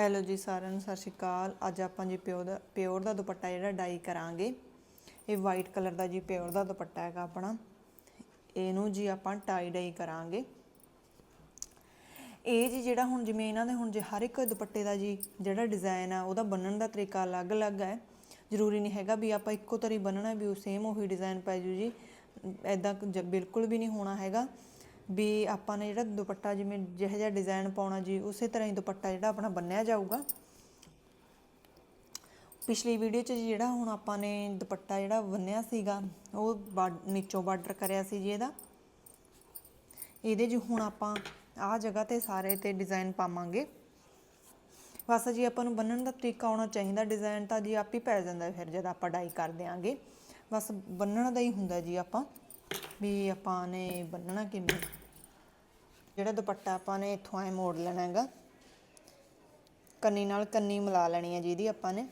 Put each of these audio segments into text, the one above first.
Hello ਜੀ ਸਾਰਿਆਂ ਨੂੰ, ਸਤਿ ਸ਼੍ਰੀ ਅਕਾਲ। ਅੱਜ ਆਪਾਂ ਜੀ ਪਿਓਰ ਦਾ ਪਿਓਰ ਦਾ ਦੁਪੱਟਾ ਜਿਹੜਾ ਡਾਈ ਕਰਾਂਗੇ। ਇਹ ਵਾਈਟ ਕਲਰ ਦਾ ਜੀ ਪਿਓਰ ਦਾ ਦੁਪੱਟਾ ਹੈਗਾ ਆਪਣਾ। ਇਹਨੂੰ ਜੀ ਆਪਾਂ ਟਾਈ ਡਾਈ ਕਰਾਂਗੇ। ਇਹ ਜੀ ਜਿਹੜਾ ਹੁਣ ਜਿਵੇਂ ਇਹਨਾਂ ਦੇ ਹੁਣ ਜੇ ਹਰ ਇੱਕ ਦੁਪੱਟੇ ਦਾ ਜੀ ਜਿਹੜਾ ਡਿਜ਼ਾਈਨ ਆ, ਉਹਦਾ ਬੰਨਣ ਦਾ ਤਰੀਕਾ ਅਲੱਗ-ਅਲੱਗ ਹੈ। ਜ਼ਰੂਰੀ ਨਹੀਂ ਹੈਗਾ ਵੀ ਆਪਾਂ ਇੱਕੋ ਤਰੀ ਬੰਨਣਾ ਵੀ ਉਹ ਸੇਮ ਉਹੀ ਡਿਜ਼ਾਈਨ ਪੈ ਜੂ ਜੀ। ਐਦਾਂ ਬਿਲਕੁਲ ਵੀ ਨਹੀਂ ਹੋਣਾ ਹੈਗਾ। ਵੀ ਆਪਾਂ ਨੇ ਜਿਹੜਾ ਦੁਪੱਟਾ ਜਿਵੇਂ ਜਿਹੋ ਜਿਹਾ ਡਿਜ਼ਾਈਨ ਪਾਉਣਾ ਜੀ, ਉਸੇ ਤਰ੍ਹਾਂ ਹੀ ਦੁਪੱਟਾ ਜਿਹੜਾ ਆਪਣਾ ਬੰਨਿਆ ਜਾਊਗਾ। ਪਿਛਲੀ ਵੀਡੀਓ 'ਚ ਜਿਹੜਾ ਹੁਣ ਆਪਾਂ ਨੇ ਦੁਪੱਟਾ ਜਿਹੜਾ ਬੰਨਿਆ ਸੀਗਾ, ਉਹ ਬਾ- ਨੀਚੋਂ ਬਾਰਡਰ ਕਰਿਆ ਸੀ ਜੀ ਇਹਦਾ। ਇਹਦੇ 'ਚ ਹੁਣ ਆਪਾਂ ਆਹ ਜਗ੍ਹਾ ਤੇ ਸਾਰੇ ਤੇ ਡਿਜ਼ਾਈਨ ਪਾਵਾਂਗੇ। ਬਸ ਜੀ ਆਪਾਂ ਨੂੰ ਬੰਨਣ ਦਾ ਤਰੀਕਾ ਆਉਣਾ ਚਾਹੀਦਾ ਡਿਜ਼ਾਈਨ ਤਾਂ ਜੀ ਆਪ ਹੀ ਪੈ ਜਾਂਦਾ ਫਿਰ ਜਦ ਆਪਾਂ ਡਾਈ ਕਰ ਦਿਆਂਗੇ। ਬਸ ਬੰਨਣ ਦਾ ਹੀ ਹੁੰਦਾ ਜੀ ਆਪਾਂ, ਵੀ ਆਪਾਂ ਨੇ ਬੰਨਣਾ ਕਿਵੇਂ। ਜਿਹੜਾ ਦੁਪੱਟਾ ਆਪਾਂ ਨੇ ਇੱਥੋਂ ਐ ਮੋੜ ਲੈਣਾ ਹੈਗਾ। ਕੰਨੀ ਨਾਲ ਕੰਨੀ ਮਿਲਾ ਲੈਣੀ ਹੈ ਜਿਹਦੀ ਆਪਾਂ ਨੇ।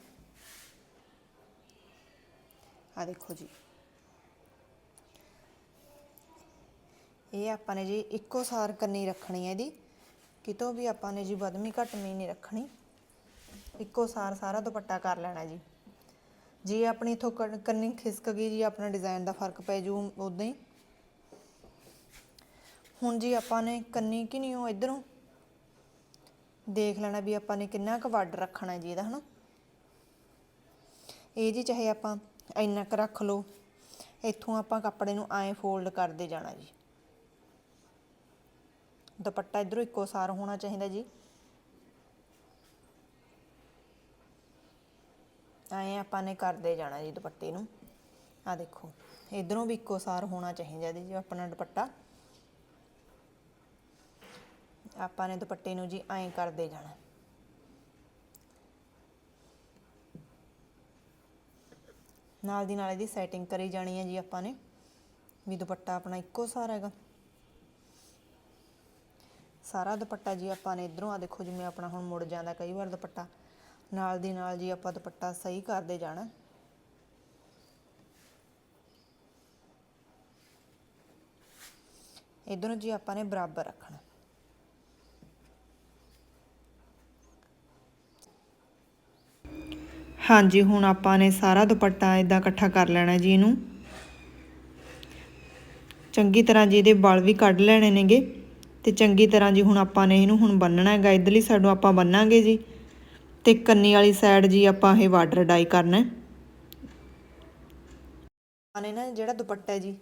ਆ ਦੇਖੋ ਜੀ। ਇਹ ਆਪਾਂ ਨੇ ਜੀ ਇੱਕੋ ਸਾਰ ਕੰਨੀ ਰੱਖਣੀ ਹੈ ਇਹਦੀ। ਕਿਤੋਂ ਵੀ ਆਪਾਂ ਨੇ ਜੀ ਵਧਮੀ ਘਟਮੀ ਨਹੀਂ ਰੱਖਣੀ। ਇੱਕੋ ਸਾਰ ਸਾਰਾ ਦੁਪੱਟਾ ਕਰ ਲੈਣਾ ਜੀ। ਜੇ ਆਪਣੀ ਇਥੋਂ ਕੰਨੀ ਖਿਸਕ ਗਈ ਜੀ, ਆਪਣਾ ਡਿਜ਼ਾਈਨ ਦਾ ਫ਼ਰਕ ਪੈ ਜੂ ਉਦਾਂ ਹੀ। ਹੁਣ ਜੀ ਆਪਾਂ ਨੇ ਕੰਨੀ ਕਿ ਨਹੀਂ ਉਹ ਇਧਰੋਂ? ਦੇਖ ਲੈਣਾ ਵੀ ਆਪਾਂ ਨੇ ਕਿੰਨਾ ਕੁ ਬਾਰਡਰ ਰੱਖਣਾ ਜੀ ਇਹਦਾ, ਹਨਾ? ਇਹ ਜੀ ਚਾਹੇ ਆਪਾਂ ਇੰਨਾ ਕੁ ਰੱਖ ਲਓ, ਇੱਥੋਂ ਆਪਾਂ ਕੱਪੜੇ ਨੂੰ ਐਂ ਫੋਲਡ ਕਰਦੇ ਜਾਣਾ ਜੀ। ਦੁਪੱਟਾ ਇਧਰੋਂ ਇੱਕੋ ਸਾਰ ਹੋਣਾ ਚਾਹੀਦਾ ਜੀ। ਐਂ ਆਪਾਂ ਨੇ ਕਰਦੇ ਜਾਣਾ ਜੀ ਦੁਪੱਟੇ ਨੂੰ। ਆ ਦੇਖੋ, ਇਧਰੋਂ ਵੀ ਇੱਕੋ ਸਾਰ ਹੋਣਾ ਚਾਹੀਦਾ ਜੀ ਆਪਣਾ ਦੁਪੱਟਾ। ਆਪਾਂ ਨੇ ਦੁਪੱਟੇ ਨੂੰ ਜੀ ਐਂ ਕਰਦੇ ਜਾਣਾ। ਨਾਲ ਦੀ ਨਾਲ ਇਹਦੀ ਸੈਟਿੰਗ ਕਰੀ ਜਾਣੀ ਹੈ ਜੀ ਆਪਾਂ ਨੇ, ਵੀ ਦੁਪੱਟਾ ਆਪਣਾ ਇੱਕੋ ਸਾਰ ਹੈਗਾ। ਸਾਰਾ ਦੁਪੱਟਾ ਜੀ ਆਪਾਂ ਨੇ ਇਧਰੋਂ ਆ ਦੇਖੋ ਜਿਵੇਂ ਆਪਣਾ ਹੁਣ ਮੁੜ ਜਾਂਦਾ ਕਈ ਵਾਰ ਦੁਪੱਟਾ। ਨਾਲ ਦੀ ਨਾਲ ਜੀ ਆਪਾਂ ਦੁਪੱਟਾ ਸਹੀ ਕਰਦੇ ਜਾਣਾ। ਇਧਰੋਂ ਜੀ ਆਪਾਂ ਨੇ ਬਰਾਬਰ ਰੱਖਣਾ। ਹਾਂਜੀ, ਹੁਣ ਆਪਾਂ ਨੇ ਸਾਰਾ ਦੁਪੱਟਾ ਇਦਾਂ ਇਕੱਠਾ ਕਰ ਲੈਣਾ ਜੀ ਇਹਨੂੰ। ਚੰਗੀ ਤਰ੍ਹਾਂ ਜੀ ਇਹਦੇ ਵਾਲ ਵੀ ਕੱਢ ਲੈਣੇ ਨੇਗੇ। ਤੇ ਚੰਗੀ ਤਰ੍ਹਾਂ ਜੀ ਹੁਣ ਆਪਾਂ ਨੇ ਇਹਨੂੰ ਹੁਣ ਬੰਨਣਾ ਹੈਗਾ, ਇਧਰਲੀ ਸਾਈਡੋਂ ਆਪਾਂ ਬੰਨਾਂਗੇ ਜੀ। ਤੇ ਕੰਨੀ ਵਾਲੀ ਸਾਈਡ ਜੀ ਆਪਾਂ ਇਹ ਬਾਰਡਰ ਡਾਈ ਕਰਨਾ। ਆਪਾਂ ਨੇ ਨਾ ਜਿਹੜਾ ਦੁਪੱਟਾ ਹੈ ਜੀ,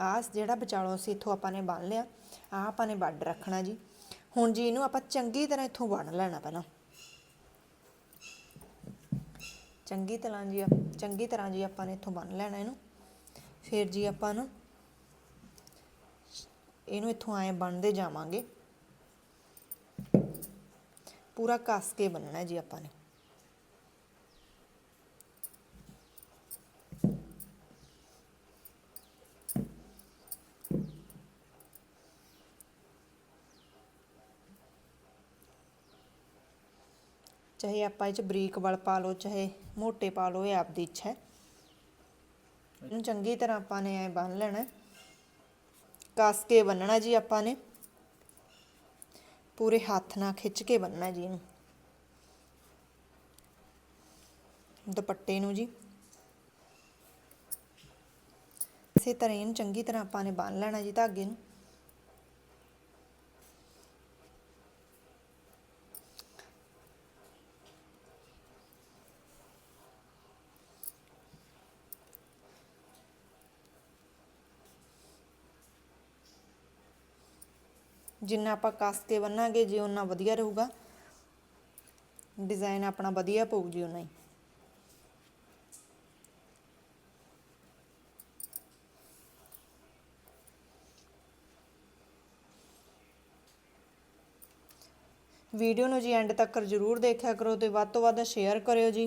ਆਹ ਜਿਹੜਾ ਵਿਚਾਲੋਂ ਸੀ ਇੱਥੋਂ ਆਪਾਂ ਨੇ ਬੰਨ ਲਿਆ, ਆਹ ਆਪਾਂ ਨੇ ਬਾਰਡਰ ਰੱਖਣਾ ਜੀ। ਹੁਣ ਜੀ ਇਹਨੂੰ ਆਪਾਂ ਚੰਗੀ ਤਰ੍ਹਾਂ ਇੱਥੋਂ ਬੰਨ ਲੈਣਾ ਪਹਿਲਾਂ। ਚੰਗੀ ਤਰ੍ਹਾਂ ਜੀ ਚੰਗੀ ਤਰ੍ਹਾਂ ਜੀ ਆਪਾਂ ਨੇ ਇੱਥੋਂ ਬੰਨ ਲੈਣਾ ਇਹਨੂੰ। ਫਿਰ ਜੀ ਆਪਾਂ ਨੂੰ ਇਹਨੂੰ ਇੱਥੋਂ ਐਂ ਬੰਨਦੇ ਜਾਵਾਂਗੇ। ਪੂਰਾ ਕੱਸ ਕੇ ਬੰਨਣਾ ਜੀ ਆਪਾਂ ਨੇ। ਚਾਹੇ ਆਪਾਂ ਇਹ ਚ ਬਰੀਕ ਵਲ ਪਾ ਲਓ, ਚਾਹੇ ਮੋਟੇ ਪਾ ਲਓ, ਇਹ ਆਪਦੀ ਇੱਛਾ ਹੈ। ਇਹਨੂੰ ਚੰਗੀ ਤਰ੍ਹਾਂ ਆਪਾਂ ਨੇ ਐ ਬੰਨ ਲੈਣਾ ਕੱਸ ਕੇ ਬੰਨਣਾ ਜੀ ਆਪਾਂ ਨੇ। ਪੂਰੇ ਹੱਥ ਨਾਲ ਖਿੱਚ ਕੇ ਬੰਨਣਾ ਜੀ ਇਹਨੂੰ। ਦੁਪੱਟੇ ਨੂੰ ਜੀ। ਇਸੇ ਤਰ੍ਹਾਂ ਇਹਨੂੰ ਚੰਗੀ ਤਰ੍ਹਾਂ ਆਪਾਂ ਨੇ ਬੰਨ ਲੈਣਾ ਜੀ ਧਾਗੇ ਨੂੰ। ਜਿੰਨਾ ਆਪਾਂ ਕੱਸ ਕੇ ਬੰਨਾਂਗੇ ਜੀ ਉਹਨਾਂ ਵਧੀਆ ਰਹੂਗਾ। ਡਿਜ਼ਾਈਨ ਆਪਣਾ ਵਧੀਆ ਪਊ ਜੀ ਉਹਨਾਂ ਹੀ। ਵੀਡੀਓ ਨੂੰ ਜੀ ਐਂਡ ਤੱਕ ਜ਼ਰੂਰ ਦੇਖਿਆ ਕਰੋ ਤੇ ਵੱਧ ਤੋਂ ਵੱਧ ਸ਼ੇਅਰ ਕਰਿਓ ਜੀ।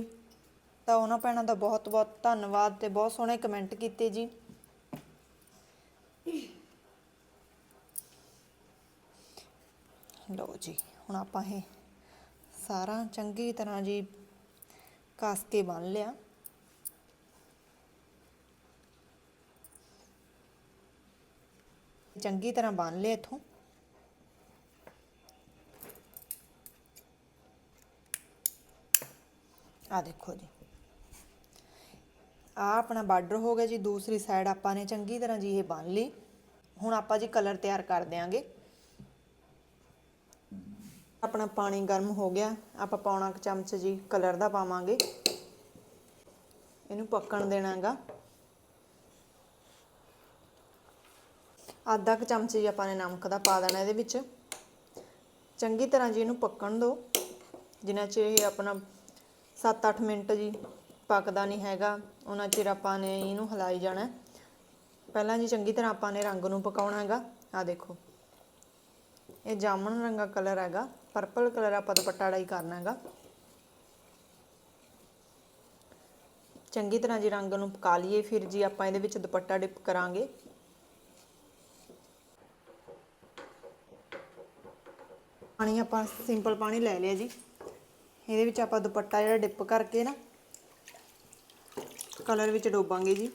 ਤਾਂ ਉਹਨਾਂ ਭੈਣਾਂ ਦਾ ਬਹੁਤ ਬਹੁਤ ਧੰਨਵਾਦ ਤੇ ਬਹੁਤ ਸੋਹਣੇ ਕਮੈਂਟ ਕੀਤੇ ਜੀ। ਲਓ ਜੀ, ਹੁਣ ਆਪਾਂ ਇਹ ਸਾਰਾ ਚੰਗੀ ਤਰ੍ਹਾਂ ਜੀ ਕੱਸ ਕੇ ਬੰਨ ਲਿਆ। ਚੰਗੀ ਤਰ੍ਹਾਂ ਬੰਨ ਲਿਆ ਇਥੋਂ। ਆ ਦੇਖੋ ਜੀ। ਆ ਆਪਣਾ ਬਾਰਡਰ ਹੋ ਗਿਆ ਜੀ, ਦੂਸਰੀ ਸਾਈਡ ਆਪਾਂ ਨੇ ਚੰਗੀ ਤਰ੍ਹਾਂ ਜੀ ਇਹ ਬੰਨ ਲਈ। ਹੁਣ ਆਪਾਂ ਜੀ ਕਲਰ ਤਿਆਰ ਕਰ ਦਿਆਂਗੇ। ਆਪਣਾ ਪਾਣੀ ਗਰਮ ਹੋ ਗਿਆ। ਆਪਾਂ ਪੌਣਾ ਕੁ ਚਮਚ ਜੀ ਕਲਰ ਦਾ ਪਾਵਾਂਗੇ। ਇਹਨੂੰ ਪੱਕਣ ਦੇਣਾਗਾ। ਅੱਧਾ ਕੁ ਚਮਚ ਜੀ ਆਪਾਂ ਨੇ ਨਮਕ ਦਾ ਪਾ ਦੇਣਾ ਇਹਦੇ ਵਿੱਚ। ਚੰਗੀ ਤਰ੍ਹਾਂ ਜੀ ਇਹਨੂੰ ਪੱਕਣ ਦਿਓ ਜਿੰਨਾ ਚਿਰ ਇਹ ਆਪਣਾ 7-8 ਮਿੰਟ ਜੀ ਪੱਕਦਾ ਨਹੀਂ ਹੈਗਾ ਉਹਨਾਂ ਚਿਰ ਆਪਾਂ ਨੇ ਇਹਨੂੰ ਹਿਲਾਈ ਜਾਣਾ। ਪਹਿਲਾਂ ਜੀ ਚੰਗੀ ਤਰ੍ਹਾਂ ਆਪਾਂ ਨੇ ਰੰਗ ਨੂੰ ਪਕਾਉਣਾ ਹੈਗਾ ਆ ਦੇਖੋ। ਇਹ ਜਾਮਣ ਰੰਗਾ ਕਲਰ ਹੈਗਾ। ਪਰਪਲ ਕਲਰ ਆਪਾਂ ਦੁਪੱਟਾ ਡਾਈ ਕਰਨਾ ਹੈਗਾ। ਚੰਗੀ ਤਰ੍ਹਾਂ ਜੀ ਰੰਗ ਨੂੰ ਪਕਾ ਲਈਏ, ਫਿਰ ਜੀ ਆਪਾਂ ਇਹਦੇ ਵਿੱਚ ਦੁਪੱਟਾ ਡਿਪ ਕਰਾਂਗੇ। ਪਾਣੀ ਆਪਾਂ ਸਿੰਪਲ ਪਾਣੀ ਲੈ ਲਿਆ ਜੀ। ਇਹਦੇ ਵਿੱਚ ਆਪਾਂ ਦੁਪੱਟਾ ਜਿਹੜਾ ਡਿਪ ਕਰਕੇ ਨਾ ਕਲਰ ਵਿੱਚ ਡੋਬਾਂਗੇ ਜੀ।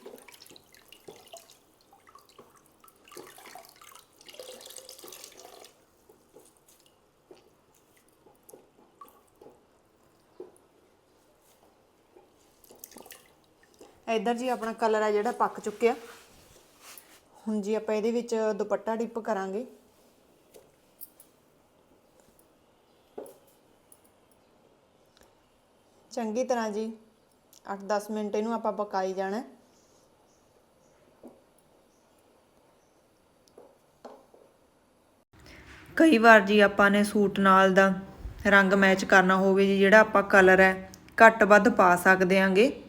ਇੱਧਰ ਜੀ ਆਪਣਾ ਕਲਰ ਆ ਜਿਹੜਾ ਪੱਕ ਚੁੱਕਿਆ। ਹੁਣ ਜੀ ਆਪਾਂ ਇਹਦੇ ਵਿੱਚ ਦੁਪੱਟਾ ਡਿਪ ਕਰਾਂਗੇ। ਚੰਗੀ ਤਰ੍ਹਾਂ ਜੀ 8-10 ਮਿੰਟ ਇਹਨੂੰ ਆਪਾਂ ਪਕਾਈ ਜਾਣਾ। ਕਈ ਵਾਰ ਜੀ ਆਪਾਂ ਨੇ ਸੂਟ ਨਾਲ ਦਾ ਰੰਗ ਮੈਚ ਕਰਨਾ ਹੋਵੇ ਜੀ, ਜਿਹੜਾ ਆਪਾਂ ਕਲਰ ਹੈ, ਘੱਟ ਵੱਧ ਪਾ ਸਕਦੇ ਆਂਗੇ।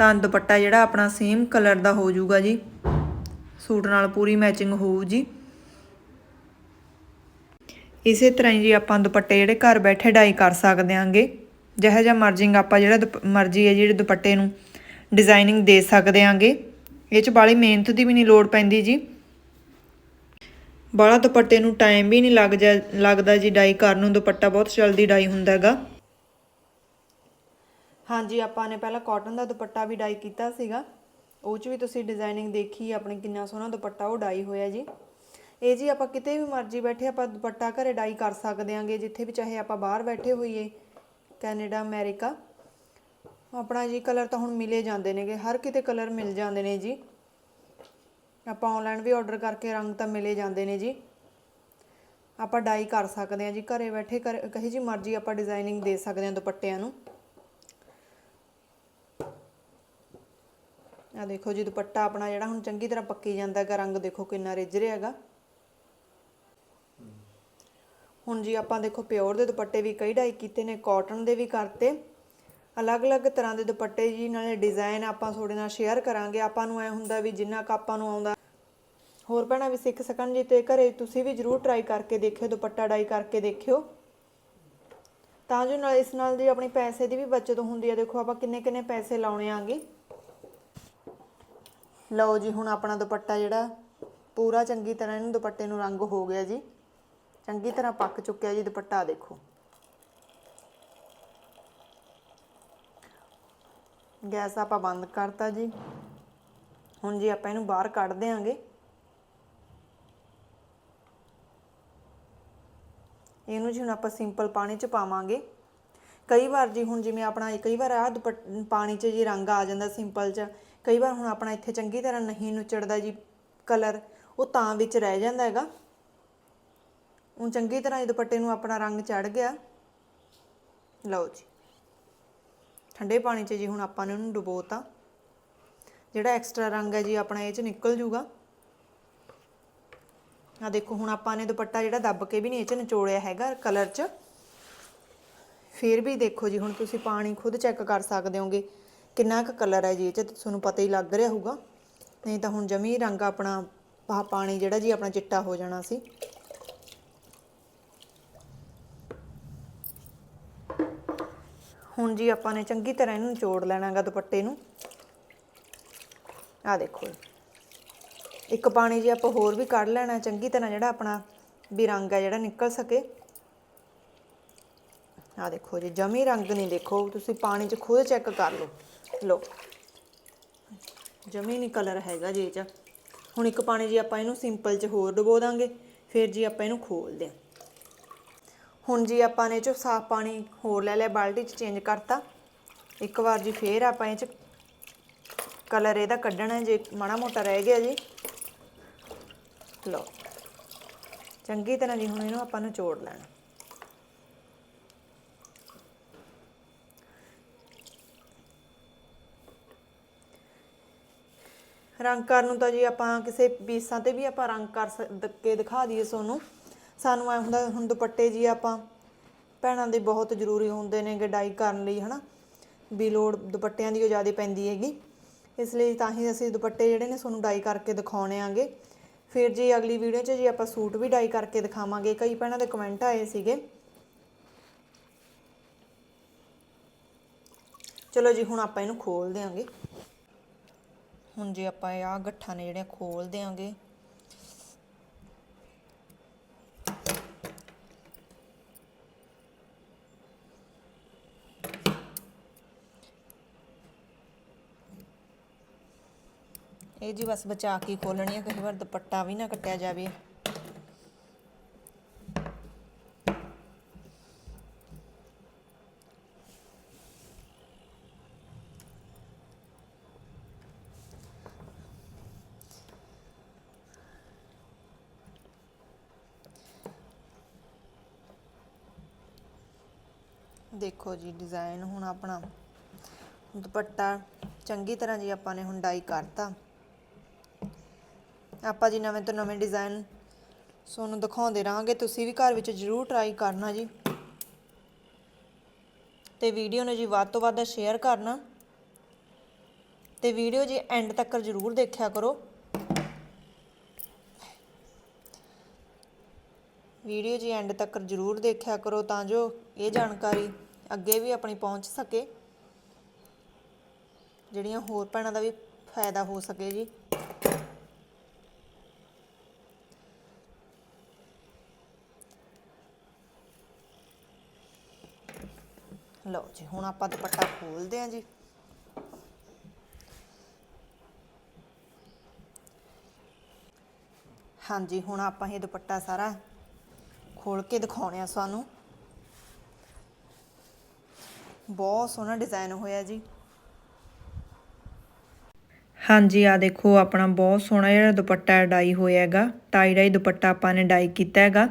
ਤਾਂ ਦੁਪੱਟਾ ਜਿਹੜਾ ਆਪਣਾ ਸੇਮ ਕਲਰ ਦਾ ਹੋ ਜਾਊਗਾ ਜੀ। ਸੂਟ ਨਾਲ ਪੂਰੀ ਮੈਚਿੰਗ ਹੋਊ ਜੀ। ਇਸੇ ਤਰ੍ਹਾਂ ਹੀ ਜੀ ਆਪਾਂ ਦੁਪੱਟੇ ਜਿਹੜੇ ਘਰ ਬੈਠੇ ਡਾਈ ਕਰ ਸਕਦੇ ਆਂਗੇ। ਜਿਹੋ ਜਿਹਾ ਮਰਜ਼ਿੰਗ ਆਪਾਂ ਜਿਹੜਾ ਦੁਪ- ਮਰਜ਼ੀ ਹੈ ਜਿਹੜੇ ਦੁਪੱਟੇ ਨੂੰ ਡਿਜ਼ਾਈਨਿੰਗ ਦੇ ਸਕਦੇ ਆਂਗੇ। ਇਹ ਚ ਬਾਲੀ ਮਿਹਨਤ ਦੀ ਵੀ ਨਹੀਂ ਲੋੜ ਪੈਂਦੀ ਜੀ। ਬਾਲਾ ਦੁਪੱਟੇ ਨੂੰ ਟਾਈਮ ਵੀ ਨਹੀਂ ਲੱਗ ਜਾ ਲੱਗਦਾ ਜੀ ਡਾਈ ਕਰਨ ਨੂੰ। ਦੁਪੱਟਾ ਬਹੁਤ ਜਲਦੀ ਡਾਈ ਹੁੰਦਾ ਹੈਗਾ। ਹਾਂਜੀ, ਆਪਾਂ ਨੇ ਪਹਿਲਾਂ ਕਾਟਨ ਦਾ ਦੁਪੱਟਾ ਵੀ ਡਾਈ ਕੀਤਾ ਸੀਗਾ। ਉਹ 'ਚ ਵੀ ਤੁਸੀਂ ਡਿਜ਼ਾਈਨਿੰਗ ਦੇਖੀ, ਆਪਣੇ ਕਿੰਨਾ ਸੋਹਣਾ ਦੁਪੱਟਾ ਉਹ ਡਾਈ ਹੋਇਆ ਜੀ। ਇਹ ਜੀ ਆਪਾਂ ਕਿਤੇ ਵੀ ਮਰਜ਼ੀ ਬੈਠੇ ਆਪਾਂ ਦੁਪੱਟਾ ਘਰੇ ਡਾਈ ਕਰ ਸਕਦੇ ਆਂਗੇ, ਜਿੱਥੇ ਵੀ ਚਾਹੇ ਆਪਾਂ ਬਾਹਰ ਬੈਠੇ ਹੋਈਏ, ਕੈਨੇਡਾ, ਅਮਰੀਕਾ। ਆਪਣਾ ਜੀ ਕਲਰ ਤਾਂ ਹੁਣ ਮਿਲੇ ਜਾਂਦੇ ਨੇਗੇ, ਹਰ ਕਿਤੇ ਕਲਰ ਮਿਲ ਜਾਂਦੇ ਨੇ ਜੀ। ਆਪਾਂ ਆਨਲਾਈਨ ਵੀ ਆਰਡਰ ਕਰਕੇ ਰੰਗ ਤਾਂ ਮਿਲੇ ਜਾਂਦੇ ਨੇ ਜੀ। ਆਪਾਂ ਡਾਈ ਕਰ ਸਕਦੇ ਹਾਂ ਜੀ, ਘਰੇ ਬੈਠੇ ਕਰ- ਕਹੀ ਜੀ ਮਰਜ਼ੀ ਆਪਾਂ ਡਿਜ਼ਾਈਨਿੰਗ ਦੇ ਸਕਦੇ ਹਾਂ ਦੁਪੱਟਿਆਂ ਨੂੰ। ਆ ਦੇਖੋ ਜੀ, ਦੁਪੱਟਾ ਆਪਣਾ ਜਿਹੜਾ ਹੁਣ ਚੰਗੀ ਤਰ੍ਹਾਂ ਪੱਕੀ ਜਾਂਦਾ ਹੈਗਾ, ਰੰਗ ਦੇਖੋ ਕਿੰਨਾ ਰਿੱਝ ਰਿਹਾ ਹੈਗਾ। ਹੁਣ ਜੀ ਆਪਾਂ ਦੇਖੋ ਪਿਓਰ ਦੇ ਦੁਪੱਟੇ ਵੀ ਕਈ ਡਾਈ ਕੀਤੇ ਨੇ, ਕਾਟਨ ਦੇ ਵੀ ਕਰਤੇ। ਅਲੱਗ-ਅਲੱਗ ਤਰ੍ਹਾਂ ਦੇ ਦੁਪੱਟੇ ਜੀ, ਨਾਲੇ ਡਿਜ਼ਾਈਨ ਆਪਾਂ ਤੁਹਾਡੇ ਨਾਲ ਸ਼ੇਅਰ ਕਰਾਂਗੇ। ਆਪਾਂ ਨੂੰ ਐ ਹੁੰਦਾ ਵੀ ਜਿੰਨਾ ਕੁ ਆਪਾਂ ਨੂੰ ਆਉਂਦਾ। ਹੋਰ ਭੈਣਾਂ ਵੀ ਸਿੱਖ ਸਕਣ ਜੀ, ਤੇ ਘਰੇ ਤੁਸੀਂ ਵੀ ਜਰੂਰ ਟਰਾਈ ਕਰਕੇ ਦੇਖਿਓ, ਦੁਪੱਟਾ ਡਾਈ ਕਰਕੇ ਦੇਖਿਓ। ਤਾਂ ਜੋ ਨਾਲ ਇਸ ਨਾਲ ਜੀ ਆਪਣੀ ਪੈਸੇ ਦੀ ਵੀ ਬਚਤ ਹੁੰਦੀ ਹੈ। ਦੇਖੋ ਆਪਾਂ ਕਿੰਨੇ ਕਿੰਨੇ ਪੈਸੇ ਲਾਉਣੇ ਆਂਗੇ। ਲਓ ਜੀ, ਹੁਣ ਆਪਣਾ ਦੁਪੱਟਾ ਜਿਹੜਾ, ਪੂਰਾ ਚੰਗੀ ਤਰ੍ਹਾਂ ਇਹਨੂੰ ਦੁਪੱਟੇ ਨੂੰ ਰੰਗ ਹੋ ਗਿਆ ਜੀ। ਚੰਗੀ ਤਰ੍ਹਾਂ ਪੱਕ ਚੁੱਕਿਆ ਜੀ ਦੁਪੱਟਾ, ਦੇਖੋ। ਗੈਸ ਆਪਾਂ ਬੰਦ ਕਰਤਾ ਜੀ। ਹੁਣ ਜੀ ਆਪਾਂ ਇਹਨੂੰ ਬਾਹਰ ਕੱਢ ਦਿਆਂਗੇ। ਇਹਨੂੰ ਜੀ ਹੁਣ ਆਪਾਂ ਸਿੰਪਲ ਪਾਣੀ ਚ ਪਾਵਾਂਗੇ। ਕਈ ਵਾਰ ਜੀ ਹੁਣ ਜਿਵੇਂ ਆਪਣਾ, ਕਈ ਵਾਰ ਆਹ ਦੁਪੱਟ, ਪਾਣੀ 'ਚ ਜੀ ਰੰਗ ਆ ਜਾਂਦਾ ਸਿੰਪਲ 'ਚ। ਕਈ ਵਾਰ ਹੁਣ ਆਪਣਾ ਇੱਥੇ ਚੰਗੀ ਤਰ੍ਹਾਂ ਨਹੀਂ ਨੁਚੜਦਾ ਜੀ ਕਲਰ, ਉਹ ਤਾਂ ਵਿੱਚ ਰਹਿ ਜਾਂਦਾ ਹੈਗਾ। ਹੁਣ ਚੰਗੀ ਤਰ੍ਹਾਂ ਇਹ ਦੁਪੱਟੇ ਨੂੰ ਆਪਣਾ ਰੰਗ ਚੜ ਗਿਆ। ਲਓ ਜੀ। ਠੰਡੇ ਪਾਣੀ 'ਚ ਜੀ ਹੁਣ ਆਪਾਂ ਨੇ ਉਹਨੂੰ ਡੁਬੋਤਾ। ਜਿਹੜਾ ਐਕਸਟਰਾ ਰੰਗ ਹੈ ਜੀ ਆਪਣਾ ਇਹ 'ਚ ਨਿਕਲ ਜੂਗਾ। ਆ ਦੇਖੋ ਹੁਣ ਆਪਾਂ ਨੇ ਦੁਪੱਟਾ ਜਿਹੜਾ ਦੱਬ ਕੇ ਵੀ ਨਹੀਂ ਇਹ 'ਚ ਨਿਚੋੜਿਆ ਹੈਗਾ ਕਲਰ 'ਚ। ਫਿਰ ਵੀ ਦੇਖੋ ਜੀ ਹੁਣ ਤੁਸੀਂ ਪਾਣੀ ਖੁਦ ਚੈੱਕ ਕਰ ਸਕਦੇ ਹੋਗੇ। ਕਿੰਨਾ ਕੁ ਕਲਰ ਹੈ ਜੀ ਇਹ 'ਚ? ਤੁਹਾਨੂੰ ਪਤਾ ਹੀ ਲੱਗ ਰਿਹਾ ਹੋਊਗਾ। ਨਹੀਂ ਤਾਂ ਹੁਣ ਜਮੀ ਰੰਗ ਆਪਣਾ ਪਾਣੀ ਜਿਹੜਾ ਜੀ ਆਪਣਾ ਚਿੱਟਾ ਹੋ ਜਾਣਾ ਸੀ। ਹੁਣ ਜੀ ਆਪਾਂ ਨੇ ਚੰਗੀ ਤਰ੍ਹਾਂ ਇਹਨੂੰ ਨਿਚੋੜ ਲੈਣਾਗਾ ਦੁਪੱਟੇ ਨੂੰ। ਆ ਦੇਖੋ ਜੀ। ਇੱਕ ਪਾਣੀ ਜੀ ਆਪਾਂ ਹੋਰ ਵੀ ਕੱਢ ਲੈਣਾ, ਚੰਗੀ ਤਰ੍ਹਾਂ ਜਿਹੜਾ ਆਪਣਾ ਵੀ ਰੰਗ ਹੈ ਜਿਹੜਾ ਨਿਕਲ ਸਕੇ। ਆ ਦੇਖੋ ਜੀ, ਜਮੀ ਰੰਗ ਨਹੀਂ ਦੇਖੋ। ਤੁਸੀਂ ਪਾਣੀ 'ਚ ਖੁਦ ਚੈੱਕ ਕਰ ਲਓ। ਲੋ ਜਮੀ ਨਹੀਂ ਕਲਰ ਹੈਗਾ ਜੀ ਇਹ 'ਚ। ਹੁਣ ਇੱਕ ਪਾਣੀ ਜੀ ਆਪਾਂ ਇਹਨੂੰ ਸਿੰਪਲ 'ਚ ਹੋਰ ਡੁਬੋ ਦਾਂਗੇ, ਫਿਰ ਜੀ ਆਪਾਂ ਇਹਨੂੰ ਖੋਲਦੇ ਹਾਂ। ਹੁਣ ਜੀ ਆਪਾਂ ਨੇ ਚੋ ਸਾਫ਼ ਪਾਣੀ ਹੋਰ ਲੈ ਲਿਆ, ਬਾਲਟੀ 'ਚ ਚੇਂਜ ਕਰਤਾ, ਇੱਕ ਵਾਰ ਜੀ ਫੇਰ ਆਪਾਂ ਇਹ ਚ ਕਲਰ ਇਹਦਾ ਕੱਢਣਾ ਜੇ ਮਾੜਾ ਮੋਟਾ ਰਹਿ ਗਿਆ ਜੀ। ਲਓ। ਚੰਗੀ ਤਰ੍ਹਾਂ ਜੀ ਹੁਣ ਇਹਨੂੰ ਆਪਾਂ ਨੂੰ ਚੋੜ ਲੈਣਾ। ਰੰਗ ਕਰਨ ਨੂੰ ਤਾਂ ਜੀ ਆਪਾਂ ਕਿਸੇ ਪੀਸਾਂ ਤੇ ਵੀ ਆਪਾਂ ਰੰਗ ਕਰ ਸਕ ਕੇ ਦਿਖਾ ਦਈਏ ਤੁਹਾਨੂੰ ਸਾਨੂੰ ਐ ਹੁੰਦਾ ਹੁਣ ਦੁਪੱਟੇ ਜੀ ਆਪਾਂ ਭੈਣਾਂ ਦੇ ਬਹੁਤ ਜ਼ਰੂਰੀ ਹੁੰਦੇ ਨੇ ਗਡਾਈ ਕਰਨ ਲਈ, ਹਨਾ। ਵੀ ਲੋੜ ਦੁਪੱਟਿਆਂ ਦੀ ਉਹ ਜ਼ਿਆਦਾ ਪੈਂਦੀ ਹੈਗੀ। ਇਸ ਲਈ ਤਾਂ ਹੀ ਅਸੀਂ ਦੁਪੱਟੇ ਜਿਹੜੇ ਨੇ ਤੁਹਾਨੂੰ ਡਾਈ ਕਰਕੇ ਦਿਖਾਉਣੇ ਆਂਗੇ। ਫਿਰ ਜੀ ਅਗਲੀ ਵੀਡੀਓ 'ਚ ਜੀ ਆਪਾਂ ਸੂਟ ਵੀ ਡਾਈ ਕਰਕੇ ਦਿਖਾਵਾਂਗੇ। ਕਈ ਭੈਣਾਂ ਦੇ ਕਮੈਂਟ ਆਏ ਸੀਗੇ। ਚਲੋ ਜੀ, ਹੁਣ ਆਪਾਂ ਇਹਨੂੰ ਖੋਲ ਦਿਆਂਗੇ ਹੁਣ ਜੇ ਆਪਾਂ ਇਹ ਆ ਗੱਠਾਂ ਨੇ ਜਿਹੜੀਆਂ ਖੋਲ ਦਿਆਂਗੇ। ਇਹ ਜੀ ਬਸ ਬਚਾ ਕੇ ਖੋਲਣੀ ਆ ਕਈ ਵਾਰ ਦੁਪੱਟਾ ਵੀ ਨਾ ਕੱਟਿਆ ਜਾਵੇ। ਦੇਖੋ ਜੀ ਡਿਜ਼ਾਈਨ ਹੁਣ ਆਪਣਾ ਦੁਪੱਟਾ ਚੰਗੀ ਤਰ੍ਹਾਂ ਜੀ ਆਪਾਂ ਨੇ ਹੁਣ ਡਾਈ ਕਰਤਾ। ਆਪਾਂ ਜੀ ਨਵੇਂ ਤੋਂ ਨਵੇਂ ਡਿਜ਼ਾਈਨ ਤੁਹਾਨੂੰ ਦਿਖਾਉਂਦੇ ਰਹਾਂਗੇ। ਤੁਸੀਂ ਵੀ ਘਰ ਵਿੱਚ ਜ਼ਰੂਰ ਟਰਾਈ ਕਰਨਾ ਜੀ। ਤੇ ਵੀਡੀਓ ਨੂੰ ਜੀ ਵੱਧ ਤੋਂ ਵੱਧ ਸ਼ੇਅਰ ਕਰਨਾ। ਤੇ ਵੀਡੀਓ ਜੀ ਐਂਡ ਤੱਕ ਜ਼ਰੂਰ ਦੇਖਿਆ ਕਰੋ। ਵੀਡੀਓ ਜੀ ਐਂਡ ਤੱਕ ਜ਼ਰੂਰ ਦੇਖਿਆ ਕਰੋ ਤਾਂ ਜੋ ਇਹ ਜਾਣਕਾਰੀ ਅੱਗੇ ਵੀ ਆਪਣੀ ਪਹੁੰਚ ਸਕੇ। ਜਿਹੜੀਆਂ ਹੋਰ ਭੈਣਾਂ ਦਾ ਵੀ ਫਾਇਦਾ ਹੋ ਸਕੇ ਜੀ। ਲਓ ਜੀ, ਹੁਣ ਆਪਾਂ ਦੁਪੱਟਾ ਖੋਲਦੇ ਹਾਂ ਜੀ। ਹਾਂਜੀ, ਹੁਣ ਆਪਾਂ ਇਹ ਦੁਪੱਟਾ ਸਾਰਾ ਖੋਲ ਕੇ ਦਿਖਾਉਣੇ ਆ ਸਾਨੂੰ। ਬਹੁਤ ਸੋਹਣਾ ਡਿਜ਼ਾਈਨ ਹੋਇਆ ਜੀ। ਹਾਂਜੀ ਆ ਦੇਖੋ, ਆਪਣਾ ਬਹੁਤ ਸੋਹਣਾ ਜਿਹੜਾ ਦੁਪੱਟਾ ਡਾਈ ਹੋਇਆ ਹੈਗਾ। ਟਾਈ ਡਾਈ ਦੁਪੱਟਾ ਆਪਾਂ ਨੇ ਡਾਈ ਕੀਤਾ ਹੈਗਾ।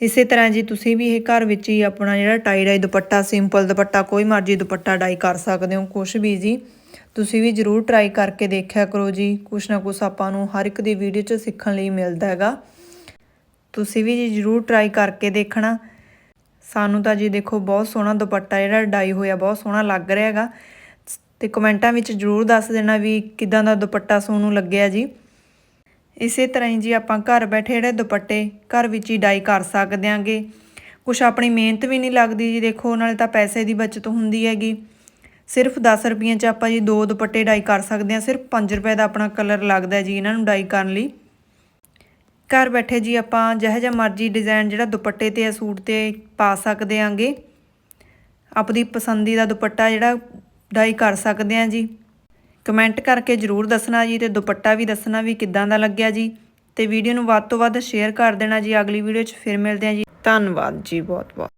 ਇਸੇ ਤਰ੍ਹਾਂ ਜੀ, ਤੁਸੀਂ ਵੀ ਇਹ ਘਰ ਵਿੱਚ ਹੀ ਆਪਣਾ ਜਿਹੜਾ ਟਾਈ ਡਾਈ ਦੁਪੱਟਾ ਸਿੰਪਲ ਦੁਪੱਟਾ, ਕੋਈ ਮਰਜ਼ੀ ਦੁਪੱਟਾ ਡਾਈ ਕਰ ਸਕਦੇ ਹੋ, ਕੁਛ ਵੀ ਜੀ। ਤੁਸੀਂ ਵੀ ਜਰੂਰ ਟਰਾਈ ਕਰਕੇ ਦੇਖਿਆ ਕਰੋ ਜੀ। ਕੁਛ ਨਾ ਕੁਛ ਆਪਾਂ ਨੂੰ ਹਰ ਇੱਕ ਦੀ ਵੀਡੀਓ 'ਚ ਸਿੱਖਣ ਲਈ ਮਿਲਦਾ ਹੈਗਾ। ਤੁਸੀਂ ਵੀ ਜੀ ਜਰੂਰ ਟਰਾਈ ਕਰਕੇ ਦੇਖਣਾ। ਸਾਨੂੰ ਤਾਂ ਜੀ ਦੇਖੋ ਬਹੁਤ ਸੋਹਣਾ ਦੁਪੱਟਾ ਜਿਹੜਾ ਡਾਈ ਹੋਇਆ, ਬਹੁਤ ਸੋਹਣਾ ਲੱਗ ਰਿਹਾ ਹੈਗਾ। ਤੇ ਕਮੈਂਟਾਂ ਵਿੱਚ ਜਰੂਰ ਦੱਸ ਦੇਣਾ ਵੀ ਕਿਦਾਂ ਦਾ ਦੁਪੱਟਾ ਸੋਨੂੰ ਲੱਗਿਆ ਜੀ। ਇਸੇ ਤਰ੍ਹਾਂ ਹੀ ਜੀ ਆਪਾਂ ਘਰ ਬੈਠੇ ਜਿਹੜੇ ਦੁਪੱਟੇ ਘਰ ਵਿੱਚ ਹੀ ਡਾਈ ਕਰ ਸਕਦੇ ਆਂਗੇ। ਕੁਛ ਆਪਣੀ ਮਿਹਨਤ ਵੀ ਨਹੀਂ ਲੱਗਦੀ ਜੀ, ਦੇਖੋ ਨਾਲੇ ਤਾਂ ਪੈਸੇ ਦੀ ਬਚਤ ਹੁੰਦੀ ਹੈਗੀ। ਸਿਰਫ 10 ਰੁਪਈਆਂ 'ਚ ਆਪਾਂ ਜੀ ਦੋ ਦੁਪੱਟੇ ਡਾਈ ਕਰ ਸਕਦੇ ਹਾਂ ਸਿਰਫ 5 ਰੁਪਏ ਦਾ ਆਪਣਾ ਕਲਰ ਲੱਗਦਾ ਜੀ ਇਹਨਾਂ ਨੂੰ ਡਾਈ ਕਰਨ ਲਈ। ਘਰ ਬੈਠੇ ਜੀ ਆਪਾਂ ਜਿਹੋ ਜਿਹਾ ਮਰਜ਼ੀ ਡਿਜ਼ਾਈਨ ਜਿਹੜਾ ਦੁਪੱਟੇ ਤੇ ਆ ਸੂਟ ਤੇ ਪਾ ਸਕਦੇ ਆਂਗੇ। ਆਪਣੀ ਪਸੰਦੀ ਦਾ ਦੁਪੱਟਾ ਜਿਹੜਾ ਡਾਈ ਕਰ ਸਕਦੇ ਆਂ ਜੀ। ਕਮੈਂਟ ਕਰਕੇ ਜਰੂਰ ਦੱਸਣਾ ਜੀ ਤੇ ਦੁਪੱਟਾ ਵੀ ਦੱਸਣਾ ਵੀ ਕਿੱਦਾਂ ਦਾ ਲੱਗਿਆ ਜੀ। ਤੇ ਵੀਡੀਓ ਨੂੰ ਵੱਧ ਤੋਂ ਵੱਧ ਸ਼ੇਅਰ ਕਰ ਦੇਣਾ ਜੀ। ਅਗਲੀ ਵੀਡੀਓ 'ਚ ਫਿਰ ਮਿਲਦੇ ਆਂ ਜੀ। ਧੰਨਵਾਦ ਜੀ ਬਹੁਤ ਬਹੁਤ